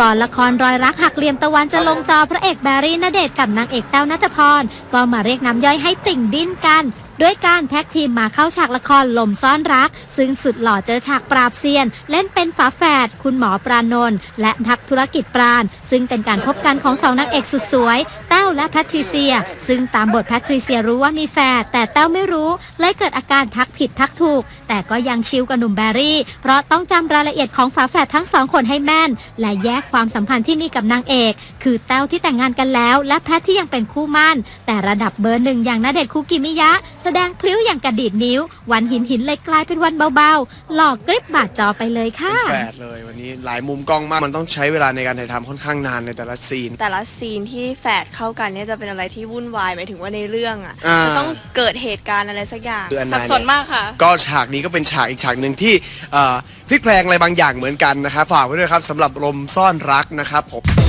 ก่อนละครรอยรักหักเหลี่ยมตะวันจะลงจอพระเอกแบรี่ณเดชน์กับนางเอกแต้วนัทพร ก็มาเรียกน้ำย่อยให้ติ่งดิ้นกัน ด้วยการแท็กทีมมาเข้าฉากละครลมซ่อนรัก ซึ่งสุดหล่อเจอฉากปราบเซียน เล่นเป็นฝาแฝดคุณหมอปราณนท์และนักธุรกิจปราณ ซึ่งเป็นการพบกันของสองนางเอกสุดสวย แต้วและแพทริเซีย ซึ่งตามบทแพทริเซียรู้ว่ามีแฝดแต่แต้วไม่รู้เลยเกิดอาการทักผิดทักถูก แต่ก็ยังชิลกับหนุ่มแบรี่ เพราะต้องจำรายละเอียดของฝาแฝดทั้งสองคนให้แม่น และแยกความสัมพันธ์ที่มีกับนางเอก คือแต้วที่แต่งงานกันแล้ว และแพทที่ยังเป็นคู่หมั่น แต่ระดับเบอร์หนึ่งอย่างณเดชน์คุกิมิยะ แสดงพลิ้วอย่างกระดิดนิ้ว วันหินหินเลยกลายเป็นวันเบาๆ หลอกกริบบาดจอไปเลยค่ะแฝดเลยวันนี้หลายมุมกล้องมากมันต้องใช้เวลาในการถ่ายทำค่อนข้างนานในแต่ละซีน แต่ละซีนที่แฝดเข้ากันเนี่ยจะเป็นอะไรที่วุ่นวายหมายถึงว่าในเรื่องอะอ่า จะต้องเกิดเหตุการณ์อะไรสักอย่าง คืออันสันาบเยสนมากค่ะ ก็ฉากนี้ก็เป็นฉากอีกฉากหนึ่งที่เอ่อพลิกแพลงอะไรบางอย่างเหมือนกันนะครับฝากไว้ด้วยครับสำหรับลมซ่อนรักนะครับผม